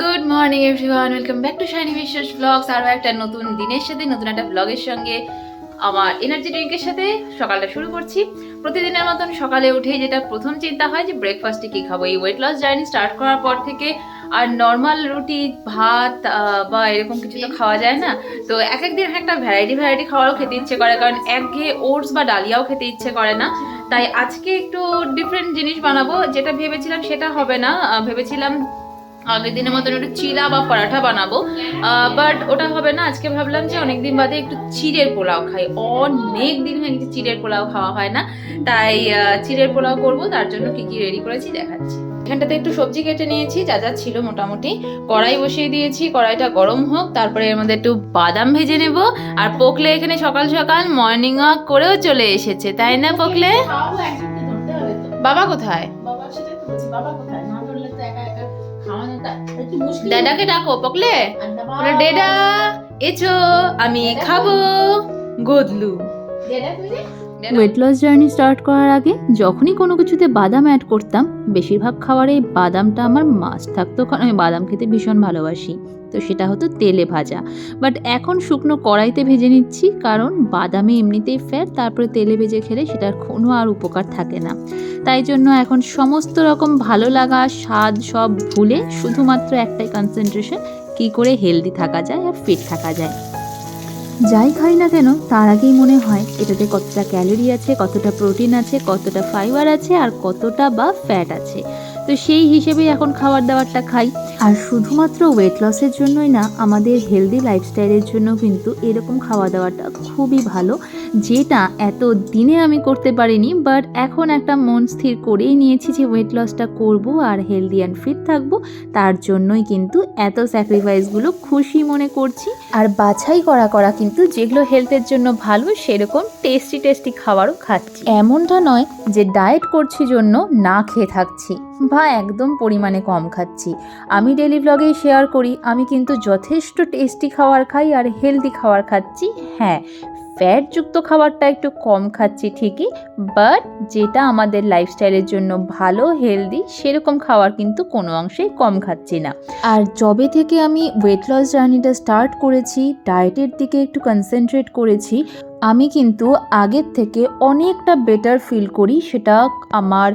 Good morning everyone welcome back to Shiny Biswas blogs আরও একটা নতুন দিনের সাথে, নতুন একটা ব্লগের সঙ্গে আমার এনার্জি ড্রিঙ্কের সাথে সকালটা শুরু করছি। প্রতিদিনের মতন সকালে উঠে যেটা প্রথম চিন্তা হয় যে ব্রেকফাস্টে কী খাব? এই ওয়েট লস জার্নি স্টার্ট করার পর থেকে আর নর্মাল রুটি, ভাত বা এরকম কিছু তো খাওয়া যায় না। তো এক এক দিন একটা ভ্যারাইটি ভ্যারাইটি খাবারও খেতে ইচ্ছে করে, কারণ একঘেয়ে ওটস বা ডালিয়াও খেতে ইচ্ছে করে না। তাই আজকে একটু ডিফারেন্ট জিনিস বানাবো, যেটা ভেবেছিলাম সেটা হবে না। ভেবেছিলাম আগের দিনের মতন একটু চিলা বা পরাঠা বানাবো। বাট ওটা হবে না আজকে ভাবলাম যে অনেকদিন বাদে একটু চিড়ের পোলাও খাই। অনেক দিন হয়ে গেছে চিড়ের পোলাও খাওয়া হয় না তাই চিড়ের পোলাও করব তার জন্য কি কি রেডি করেছি দেখাচ্ছি। এখানটাতে একটু সবজি কেটে নিয়েছি যা যা ছিল মোটামুটি। কড়াই বসিয়ে দিয়েছি কড়াইটা গরম হোক তারপরে এর মধ্যে একটু বাদাম ভেজে নেব। আর পোকলে এখানে সকাল সকাল মর্নিং ওয়াক করেও চলে এসেছে তাই না পোকলে? বাবা কোথায়? বাবা কোথায়? দাদাকে ডাকো পকলে। ডেডা এছো আমি খাব। গদলু। ডেডা ওয়েট লস জার্নি স্টার্ট করার আগে যখনই কোনো কিছুতে বাদাম অ্যাড করতাম, বেশিরভাগ খাবারে বাদামটা আমার মাস্ট থাকতো কারণ আমি বাদাম খেতে ভীষণ ভালোবাসি। তো সেটা হতো তেলে ভাজা। বাট এখন শুকনো কড়াইতে ভেজে নিচ্ছি কারণ বাদামে এমনিতেই ফ্যাট তারপরে তেলে ভেজে খেলে সেটার কোনো আর উপকার থাকে না। তাই জন্য এখন সমস্ত রকম ভালো লাগা, স্বাদ সব ভুলে শুধুমাত্র একটাই কনসেন্ট্রেশন কী করে হেলদি থাকা যায় আর ফিট থাকা যায়। যাই খাই না কেন, তার আগেই মনে হয় এটাতে কতটা ক্যালোরি আছে, কতটা প্রোটিন আছে, কতটা ফাইবার আছে আর কতটা বা ফ্যাট আছে। তো সেই হিসেবেই এখন খাবার দাবারটা খাই। আর শুধুমাত্র ওয়েট লসের জন্যই না, আমাদের হেলদি লাইফস্টাইলের জন্য কিন্তু এরকম খাওয়া দাওয়াটা খুবই ভালো, যেটা এত দিনে আমি করতে পারিনি বাট এখন একটা মন স্থির করেই নিয়েছি যে ওয়েট লসটা করব আর হেলদি অ্যান্ড ফিট থাকব, তার জন্যই কিন্তু এত স্যাক্রিফাইসগুলো খুশি মনে করছি। আর বাছাই করা করা কিন্তু যেগুলো হেলথের জন্য ভালো, সেরকম টেস্টি টেস্টি খাবারও খাচ্ছি। এমনটা নয় যে ডায়েট করছি জন্য না খেয়ে থাকছি, বা একদম পরিমাণে কম খাচ্ছি। আমি ডেলি ব্লগেই শেয়ার করি, আমি কিন্তু যথেষ্ট টেস্টি খাবার খাই আর হেলদি খাবার খাচ্ছি। হ্যাঁ ফ্যাটযুক্ত খাবারটা একটু কম খাচ্ছি ঠিকই বাট যেটা আমাদের লাইফস্টাইলের জন্য ভালো হেলদি সেরকম খাবার কিন্তু কোনো অংশেই কম খাচ্ছি না। আর যবে থেকে আমি ওয়েট লস জার্নিটা স্টার্ট করেছি ডায়েটের দিকে একটু কনসেন্ট্রেট করেছি, আমি কিন্তু আগের থেকে অনেকটা বেটার ফিল করি, সেটা আমার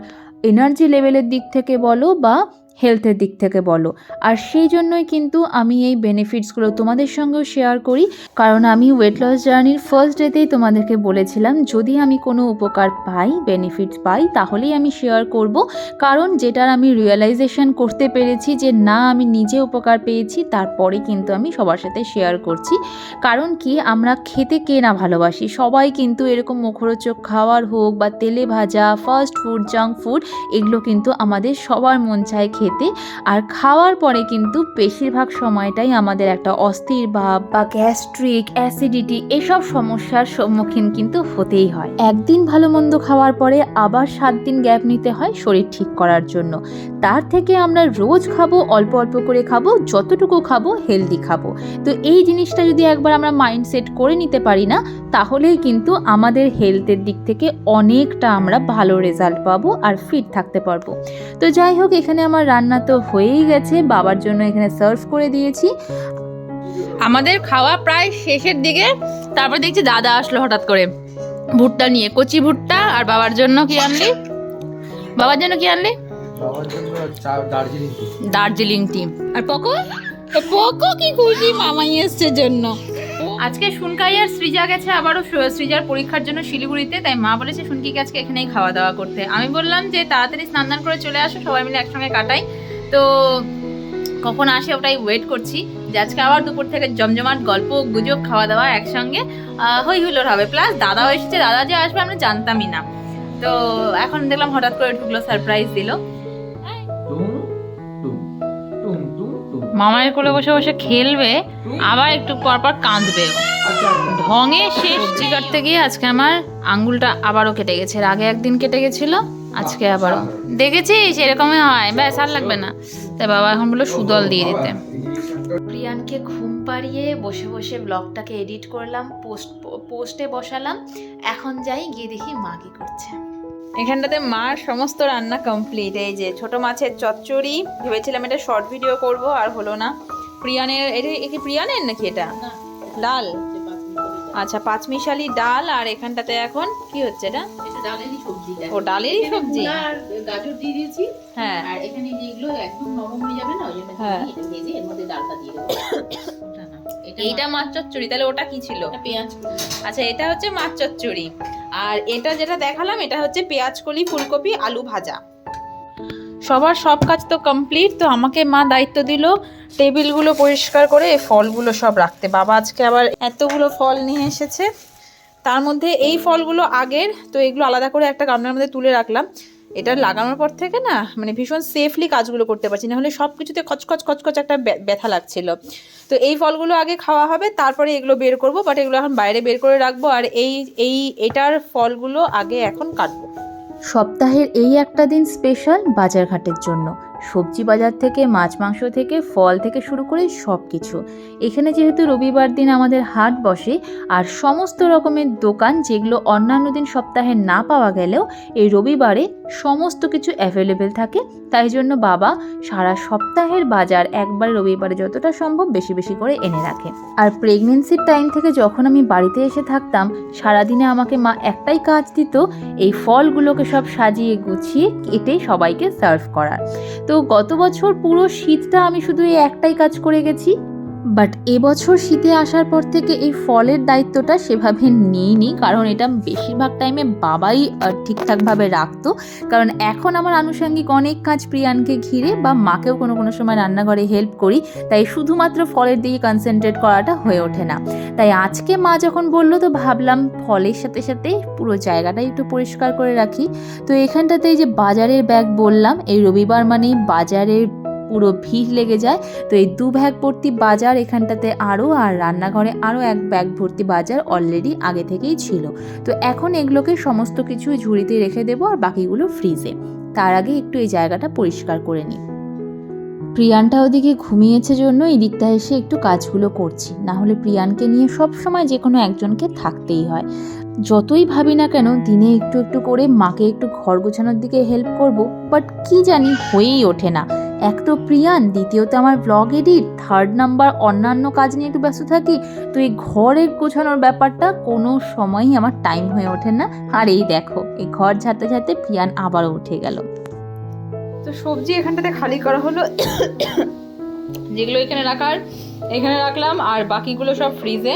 এনার্জি লেভেলের দিক থেকে বলো বা হেলথের দিক থেকে বলো। আর সেই জন্যই কিন্তু আমি এই বেনিফিটসগুলো তোমাদের সঙ্গেও শেয়ার করি। কারণ আমি ওয়েট লস জার্নির ফার্স্ট ডেতেই তোমাদেরকে বলেছিলাম, যদি আমি কোনো উপকার পাই বেনিফিটস পাই, তাহলেই আমি শেয়ার করব। কারণ যেটার আমি রিয়েলাইজেশন করতে পেরেছি যে, না, আমি নিজে উপকার পেয়েছি, তারপরে কিন্তু আমি সবার সাথে শেয়ার করছি। কারণ কি, আমরা খেতে কে না ভালোবাসি? সবাই কিন্তু এরকম মুখরোচক খাওয়ার হোক বা তেলে ভাজা ফাস্ট ফুড জাঙ্ক ফুড এগুলো কিন্তু আমাদের সবার মন চায় খেতে। আর খাওয়ার পরে কিন্তু বেশিরভাগ সময়টাই আমাদের একটা অস্থির ভাব বা গ্যাস্ট্রিক অ্যাসিডিটি এসব সমস্যার সম্মুখীন কিন্তু হতেই হয়। একদিন ভালো মন্দ খাওয়ার পরে আবার সাত দিন গ্যাপ নিতে হয় শরীর ঠিক করার জন্য। তার থেকে আমরা রোজ খাব, অল্প অল্প করে খাব, যতটুকু খাব হেলদি খাব। তো এই জিনিসটা যদি একবার আমরা মাইন্ডসেট করে নিতে পারি না, তাহলেই কিন্তু আমাদের হেলথের দিক থেকে অনেকটা আমরা ভালো রেজাল্ট পাবো আর ফিট থাকতে পারব। তো যাই হোক, এখানে আমার রান্না তো হয়েই গেছে বাবার জন্য এখানে সার্ভ করে দিয়েছি। আমাদের খাওয়া প্রায় শেষের দিকে তারপর দেখছি দাদা আসলো হঠাৎ করে। ভুট্টা নিয়ে কচি ভুট্টা আর বাবার জন্য কি আনলি? বাবার জন্য কি আনলি? দার্জিলিং টি আর পকো? তো পকো কি খুশি মামাই এসছে জন্য। আজকে সুনকাই আর সৃজা গেছে আবারও সৃজার পরীক্ষার জন্য শিলিগুড়িতে, তাই মা বলেছে সুনকিকে আজকে এখানেই খাওয়া দাওয়া করতে। আমি বললাম যে তাড়াতাড়ি স্নান দান করে চলে আসো, সবাই মিলে একসঙ্গে কাটাই। তো কখন আসে ওটাই ওয়েট করছি যে আজকে আবার দুপুর থেকে জমজমাট গল্প, গুজব খাওয়া দাওয়া একসঙ্গে হই হুল্লোড় হবে। প্লাস দাদাও এসেছে, দাদা যে আসবে আমরা জানতামই না। তো এখন দেখলাম হঠাৎ করে ঢুকলো সারপ্রাইজ দিল। মামায়ের কোলে বসে বসে খেলবে, আবার একটু পর পর কাঁদবে ঢঙে শেষ চিকার কাটতে গিয়ে আজকে আমার আঙ্গুলটা আবারও কেটে গেছে। আগে একদিন কেটে গেছিল, আজকে আবারও। দেখেছিস? এরকমই হয়। ব্যাস, আর লাগবে না। তাই বাবা এখন বলল সুদল দিয়ে দিতে। প্রিয়ানকে ঘুম পাড়িয়ে বসে বসে ব্লগটাকে এডিট করলাম পোস্ট পোস্টে বসালাম। এখন যাই, গিয়ে দেখি মা কি করছে। এখানটাতে মার সমস্ত রান্না কমপ্লিট এই যে ছোট মাছের চচ্চড়ি ভেবেছিলাম এটা শর্ট ভিডিও করব আর হলো না। প্রিয়ানের এটা কি প্রিয়ানের নাকি এটা? ডাল? আচ্ছা পাঁচমিশালি ডাল আর এখানটাতে এখন কি হচ্ছে এটা? ডালেরই সবজি ও ডালেরই সবজি? গাজর দিয়ে দিয়েছি। হ্যাঁ। আর এখানে যেগুলো একদম নরম হয়ে যাবে না ওই জন্য হ্যাঁ। ভেজে এর মধ্যে ডালটা দিয়ে দেবো। এইটা মাছ চচ্চড়ি তাহলে ওটা কি ছিল? পেঁয়াজ আচ্ছা এটা হচ্ছে মাছ চচ্চড়ি। আর এটা যেটা দেখালাম এটা হচ্ছে পেঁয়াজ কলি ফুলকপি আলু ভাজা। সবার সব কাজ তো কমপ্লিট তো আমাকে মা দায়িত্ব দিল টেবিলগুলো পরিষ্কার করে ফলগুলো সব রাখতে। বাবা আজকে আবার এতগুলো ফল নিয়ে এসেছে। তার মধ্যে এই ফলগুলো আগের তো এগুলো আলাদা করে একটা গামলার মধ্যে তুলে রাখলাম। এটা লাগানোর পর থেকে না মানে ভীষণ সেফলি কাজগুলো করতে পারছি না হলে সব কিছুতে খচখচ খচখচ একটা ব্য- ব্যথা লাগছিল। তো এই ফলগুলো আগে খাওয়া হবে, তারপরে এগুলো বের করব বাট এগুলো এখন বাইরে বের করে রাখব, আর এই এই, এটার ফলগুলো আগে এখন কাটবো। সপ্তাহের এই একটা দিন স্পেশাল বাজারঘাটের জন্য। সবজি বাজার থেকে, মাছ মাংস থেকে, ফল থেকে শুরু করে সব কিছু এখানে যেহেতু রবিবার দিন আমাদের হাট বসে, আর সমস্ত রকমের দোকান যেগুলো অন্যান্য দিন সপ্তাহে না পাওয়া গেলেও এই রবিবারে সমস্ত কিছু অ্যাভেলেবেল থাকে। তাই জন্য বাবা সারা সপ্তাহের বাজার একবার রবিবারে যতটা সম্ভব বেশি বেশি করে এনে রাখে। আর প্রেগনেন্সির টাইম থেকে যখন আমি বাড়িতে এসে থাকতাম, সারাদিনে আমাকে মা একটাই কাজ দিত, এই ফলগুলোকে সব সাজিয়ে গুছিয়ে কেটে সবাইকে সার্ভ করার। তো গত বছর পুরো শীতটা আমি শুধু এই একটাই কাজ করে গেছি। বাট এবছর শীতে আসার পর থেকে এই ফলের দায়িত্বটা সেভাবে নিইনি, কারণ এটা বেশিরভাগ টাইমে বাবাই ঠিকঠাকভাবে রাখতো। কারণ এখন আমার আনুষঙ্গিক অনেক কাজ প্রিয়ানকে ঘিরে বা মাকেও কোনো কোনো সময় রান্নাঘরে হেল্প করি, তাই শুধুমাত্র ফলের দিকে কনসেন্ট্রেট করাটা হয়ে ওঠে না। তাই আজকে মা যখন বলল, তো ভাবলাম ফলের সাথে সাথে পুরো জায়গাটাই একটু পরিষ্কার করে রাখি। তো এখানটাতে এই যে বাজারের ব্যাগ বললাম, এই রবিবার মানেই বাজারের পুরো ভিড় লেগে যায়। তো এই দু ব্যাগ ভর্তি বাজার এখানটাতে আরও আর রান্নাঘরে আরও এক ব্যাগ ভর্তি বাজার অলরেডি আগে থেকেই ছিল। তো এখন এগুলোকে সমস্ত কিছু ঝুড়িতে রেখে দেবো, আর বাকিগুলো ফ্রিজে তার আগে একটু এই জায়গাটা পরিষ্কার করে নিই। প্রিয়ানটা ওদিকে ঘুমিয়েছে জন্য এই দিকটা এসে একটু কাজগুলো করছি। না হলে প্রিয়ানকে নিয়ে সব সময় যে কোনো একজনকে থাকতেই হয়। যতই ভাবি না কেন, দিনে একটু একটু করে মাকে একটু ঘর গোছানোর দিকে হেল্প করব বাট কি জানি হয়েই ওঠে না। এক তো প্রিয়ান, দ্বিতীয়ত আমার ব্লগ এডিট থার্ড নাম্বার অন্যান্য কাজ নিয়ে একটু ব্যস্ত থাকি, তো এই ঘরের গোছানোর ব্যাপারটা কোনো সময়ই আমার টাইম হয়ে ওঠে না। আর এই দেখো, এই ঘর ঝাড়তে ঝাড়তে প্রিয়ান আবারও উঠে গেল। তো সবজি এখানটাতে খালি করা হলো। যেগুলো এখানে রাখার, এখানে রাখলাম, আর বাকিগুলো সব ফ্রিজে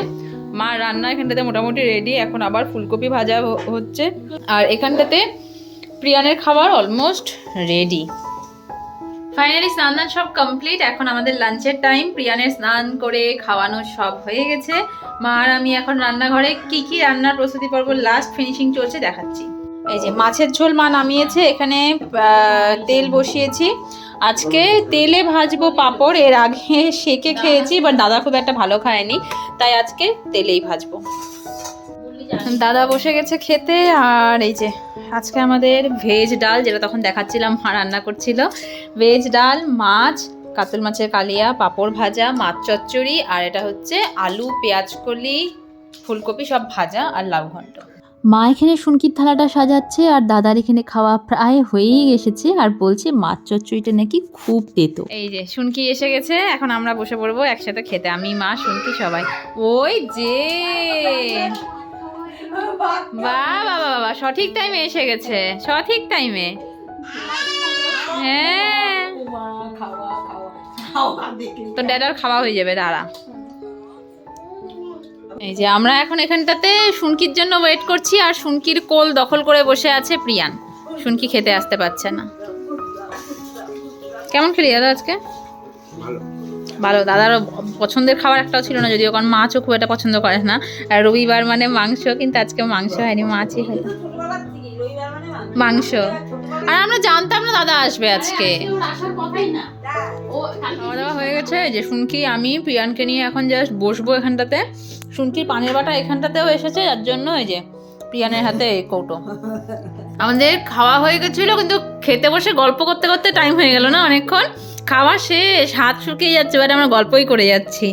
মা রান্না এখানটাতে মোটামুটি রেডি এখন আবার ফুলকপি ভাজা হচ্ছে। আর এখানটাতে প্রিয়ানের খাবার অলমোস্ট রেডি ফাইনালি স্নান দান সব কমপ্লিট এখন আমাদের লাঞ্চের টাইম প্রিয়ানের স্নান করে খাওয়ানো সব হয়ে গেছে। মা আর আমি এখন রান্নাঘরে কি কি রান্নার প্রস্তুতি পর্ব লাস্ট ফিনিশিং চলছে, দেখাচ্ছি। এই যে মাছের ঝোল মা নামিয়েছে, এখানে তেল বসিয়েছি। আজকে তেলে ভাজবো পাঁপড়, এর আগে সেকে খেয়েছি বাট দাদা খুব একটা ভালো খায়নি, তাই আজকে তেলেই ভাজবো। দাদা বসে গেছে খেতে আর এই যে আজকে আমাদের ভেজ ডাল যেটা তখন দেখাচ্ছিলাম মা রান্না করছিল। ভেজ ডাল মাছ কাতল মাছের কালিয়া পাঁপড় ভাজা মাছ চচ্চড়ি আর এটা হচ্ছে আলু পেঁয়াজ কলি ফুলকপি সব ভাজা আর লাউ ঘন্ট। মা এখানে শুনকির থালাটা সাজাচ্ছে আর দাদার এখানে খাওয়া প্রায় হয়েই এসেছে আর বলছে মাছ চচ্চড়িটা নাকি খুব তেতো। এই যে শুনকি এসে গেছে এখন আমরা বসে পড়ব একসাথে খেতে। আমি মা শুনকি সবাই। ওই যে বাবা বাবা সঠিক টাইমে এসে গেছে, সঠিক টাইমে হ্যাঁ। তো ড্যাডার খাওয়া হয়ে যাবে, দাঁড়া। এই যে আমরা এখন এখানটাতে শুনকির জন্য ওয়েট করছি, আর শুনকির কোল দখল করে বসে আছে প্রিয়ান। শুনকি খেতে আসতে পারছে না। কেমন খেলি দাদা আজকে? ভালো। ভালো দাদার পছন্দের খাবার একটাও ছিল না যদিও, কারণ মাছও খুব একটা পছন্দ করে না। আর রবিবার মানে মাংস, কিন্তু আজকে মাংস হয়নি, মাছই হলো মাংস। আর আমরা জানতাম না দাদা আসবে আজকে। খাওয়া দাওয়া হয়ে গেছে যে শুনকি, আমি প্রিয়ানকে নিয়ে এখন জাস্ট বসবো এখানটাতে। শুনকি পানের বাটা এখানটাতেও এসেছে, যার জন্য এই যে প্রিয়ানের হাতে এই কৌটো। আমাদের খাওয়া হয়ে গেছিল, কিন্তু খেতে বসে গল্প করতে করতে টাইম হয়ে গেল না অনেকক্ষণ। খাওয়া শেষ, হাত শুকিয়ে যাচ্ছে, এবারে আমরা গল্পই করে যাচ্ছি।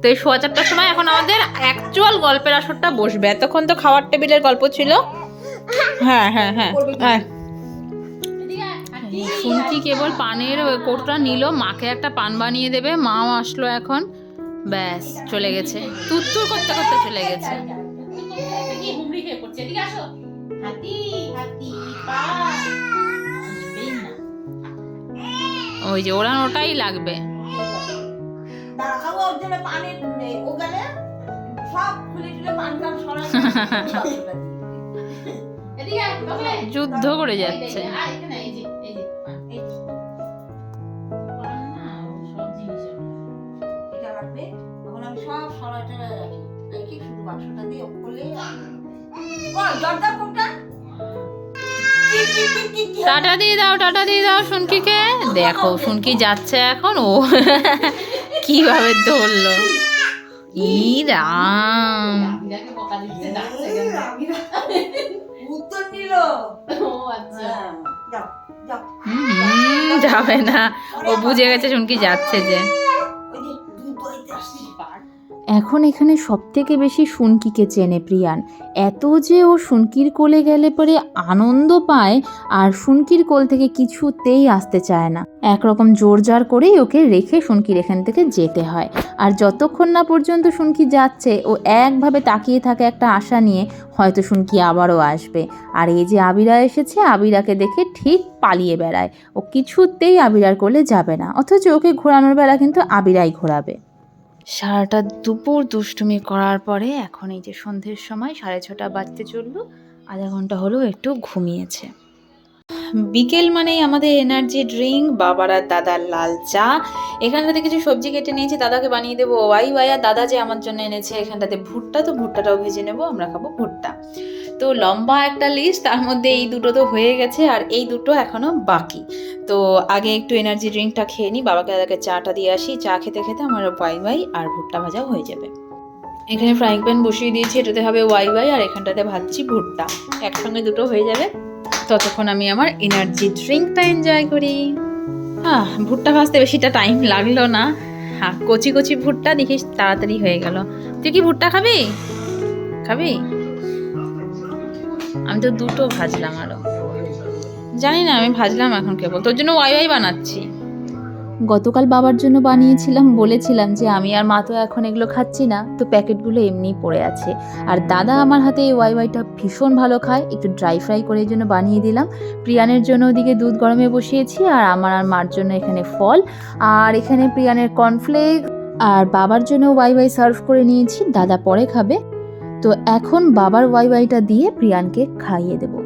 তো এই সোয়া চারটার সময় এখন আমাদের অ্যাকচুয়াল গল্পের আসরটা বসবে। এতক্ষণ তো খাওয়ার টেবিলের গল্প ছিল। হ্যাঁ হ্যাঁ হ্যাঁ হ্যাঁ। শুনছি কেবল পানের কোটটা নিল, মাকে একটা পান বানিয়ে দেবে, মাও আসলো এখন। ব্যাস, চলে গেছে। তুত্তুর করতে করতে চলে গেছে। হাতি হাতি পা ওই যে ওরা ওটাই লাগবে। যুদ্ধ করে যাচ্ছে। সব রাখি। রেখে শুধু বাক্সটা দিয়ে ও খুলে দরজা কোনটা? কি কি কি কি কি টাটা দিয়ে দাও টাটা দিয়ে দাও শুনকিকে। দেখো শুনকি যাচ্ছে এখন। ও কীভাবে ধরলো? ই রাম। আচ্ছা। হ্যাঁ, যাবে না। ও বুঝে গেছে শুনকি যাচ্ছে যে। এখন এখানে সব থেকে বেশি শুনকিকে চেনে প্রিয়ান। এত যে ও শুনকির কোলে গেলে পরে আনন্দ পায় আর শুনকির কোল থেকে কিছুতেই আসতে চায় না। একরকম জোর জার করেই ওকে রেখে শুনকির এখান থেকে যেতে হয়। আর যতক্ষণ না পর্যন্ত শুনকি যাচ্ছে, ও একভাবে তাকিয়ে থাকে একটা আশা নিয়ে, হয়তো শুনকি আবারও আসবে। আর এই যে আবিরা এসেছে, আবিরাকে দেখে ঠিক পালিয়ে বেড়ায়। ও কিছুতেই আবিরার কোলে যাবে না। অথচ ওকে ঘোরানোর বেলা কিন্তু আবিরাই ঘোরাবে। সারাটা দুপুর দুষ্টুমি করার পরে এখন এই যে সন্ধ্যের সময় সাড়ে ছটা বাজতে চলল, আধা ঘণ্টা হলো একটু ঘুমিয়েছে। বিকেল মানেই আমাদের এনার্জি ড্রিঙ্ক বাবার আর দাদার লাল চা। এখানটাতে কিছু সবজি কেটে নিয়েছি, দাদাকে বানিয়ে দেবো। ওয়াই ওয়াই, আর দাদা যে আমার জন্য এনেছে এখানটাতে ভুট্টা, তো ভুট্টাটাও ভেজে নেব, আমরা খাব ভুট্টা। তো লম্বা একটা লিস্ট তার মধ্যে এই দুটো তো হয়ে গেছে আর এই দুটো এখনও বাকি। তো আগে একটু এনার্জি ড্রিঙ্কটা খেয়ে নিই বাবাকে দাদাকে চাটা দিয়ে আসি। চা খেতে খেতে আমার ওয়াই ওয়াই আর ভুট্টা ভাজাও হয়ে যাবে। এখানে ফ্রাইং প্যান বসিয়ে দিয়েছি, এটাতে হবে ওয়াই ওয়াই আর এখানটাতে ভাজছি ভুট্টা। একসঙ্গে দুটো হয়ে যাবে। ততক্ষণ আমি আমার এনার্জি ড্রিঙ্কটা এনজয় করি। হ্যাঁ ভুট্টা ভাজতে বেশিটা টাইম লাগল না। হ্যাঁ কচি কচি ভুট্টা, দেখিস, তাড়াতাড়ি হয়ে গেল। তুই কি ভুট্টা খাবি? খাবি? আমি তো দুটো ভাজলাম আরও। জানি না, আমি ভাজলাম এখন কেবল। তোর জন্য ওয়াই ওয়াই বানাচ্ছি। গতকাল বাবার জন্য বানিয়েছিলাম, বলেছিলাম যে আমি আর মা তো এখন এগুলো খাচ্ছি না, তো প্যাকেটগুলো এমনিই পড়ে আছে। আর দাদা আমার হাতে এই ওয়াই ওয়াইটা ভীষণ ভালো খায়, একটু ড্রাই ফ্রাই করে জন্য বানিয়ে দিলাম। প্রিয়ানের জন্য ওদিকে দুধ গরমে বসিয়েছি, আর আমার আর মার জন্য এখানে ফল। আর এখানে প্রিয়ানের কর্নফ্লেক্স। আর বাবার জন্য ওয়াই ওয়াই সার্ভ করে নিয়েছি, দাদা পরে খাবে। তো এখন বাবার ওয়াই ওয়াইটা দিয়ে প্রিয়ানকে খাইয়ে দেবো।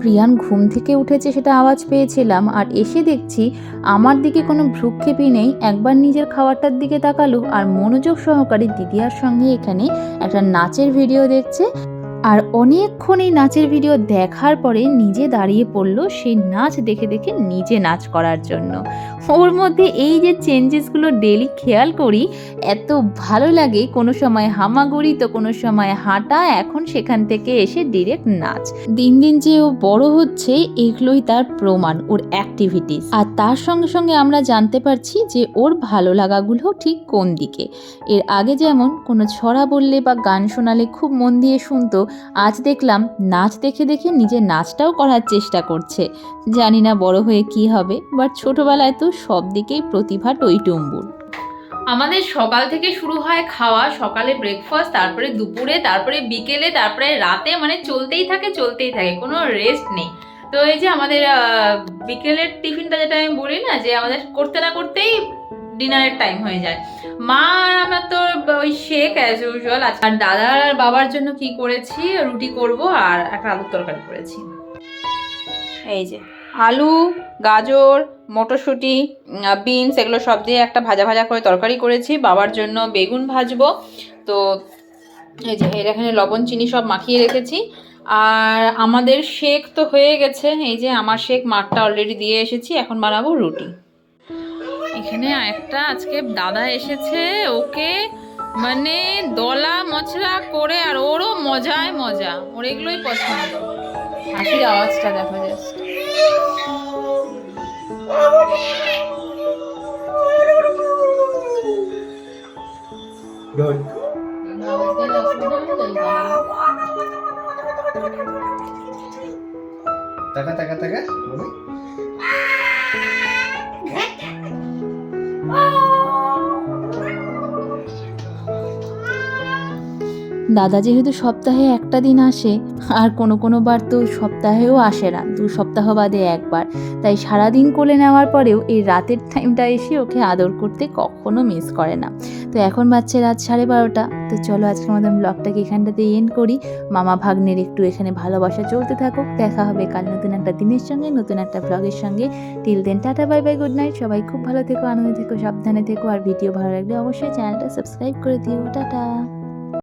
প্রিয়ান ঘুম থেকে উঠেছে সেটা আওয়াজ পেয়েছিলাম আর এসে দেখছি আমার দিকে কোনো ভ্রুক্ষেপই নেই। একবার নিজের খাবারটার দিকে তাকালো আর মনোযোগ সহকারে দিদিয়ার সঙ্গে এখানে একটা নাচের ভিডিও দেখছে। আর অনেকক্ষণ এই নাচের ভিডিও দেখার পরে নিজে দাঁড়িয়ে পড়ল সেই নাচ দেখে দেখে নিজে নাচ করার জন্য। ওর মধ্যে এই যে চেঞ্জেসগুলো ডেলি খেয়াল করি, এত ভালো লাগে। কোনো সময় হামাগুড়ি, তো কোনো সময় হাঁটা। এখন সেখান থেকে এসে ডিরেক্ট নাচ। দিন দিন যে ও বড় হচ্ছে, এগুলোই তার প্রমাণ, ওর অ্যাক্টিভিটিস আর তার সঙ্গে সঙ্গে আমরা জানতে পারছি যে ওর ভালো লাগাগুলো ঠিক কোন দিকে। এর আগে যেমন কোনো ছড়া বললে বা গান শোনালে খুব মন দিয়ে শুনতো আজ দেখলাম নাচ দেখে দেখে নিজের নাচটাও করার চেষ্টা করছে। জানি না বড় হয়ে কি হবে বাট ছোটবেলায় তো সব দিকেই প্রতিভা টইটুম্বুর। আমাদের সকাল থেকে শুরু হয় খাওয়া, সকালে ব্রেকফাস্ট তারপরে দুপুরে, তারপরে বিকেলে, তারপরে রাতে মানে চলতেই থাকে চলতেই থাকে, কোনো রেস্ট নেই। তো এই যে আমাদের বিকেলের টিফিনটা যেটা আমি বলি না, যে আমাদের করতে না করতেই ডিনারের টাইম হয়ে যায়। মা আর আমার তো ওই শেক অ্যাজ ইউজুয়াল আর দাদার আর বাবার জন্য কি করেছি? রুটি করব আর একটা আলুর তরকারি করেছি। এই যে, আলু, গাজর, মটরশুঁটি বিনস এগুলো সব দিয়ে একটা ভাজা ভাজা করে তরকারি করেছি। বাবার জন্য বেগুন ভাজবো। তো এই যে, এর এখানে লবণ, চিনি সব মাখিয়ে রেখেছি। আর আমাদের শেক তো হয়ে গেছে। এই যে, আমার শেক মাঠটা অলরেডি দিয়ে এসেছি। এখন বানাবো রুটি। এখানে একটা আজকে দাদা এসেছে ওকে মানে দলা মচড়া করে আর ওরও মজায় মজা ওর এগুলোই পছন্দ। হাসির আওয়াজটা দেখা যাচ্ছে। টাকা টাকা টাকা দাদা যেহেতু সপ্তাহে একটা দিন আসে, আর কোনো কোনো বার তো সপ্তাহেও আসে না, দু সপ্তাহ বাদে একবার। তাই সারাদিন কোলে নেওয়ার পরেও এই রাতের টাইমটা এসে ওকে আদর করতে কখনো মিস করে না। তো এখন বাচ্চা রাত সাড়ে বারোটা, তো চলো আজকে আমাদের ব্লগটাকে এখানটাতে এন্ড করি। মামা ভাগ্নের একটু এখানে ভালোবাসা চলতে থাকুক। দেখা হবে কাল নতুন একটা দিনের সঙ্গে, নতুন একটা ব্লগের সঙ্গে। Till then tata bye bye good night সবাই খুব ভালো থেকো, আনন্দে থেকো, সাবধানে থেকো। আর ভিডিও ভালো লাগলে অবশ্যই চ্যানেলটা সাবস্ক্রাইব করে দিও। টাটা।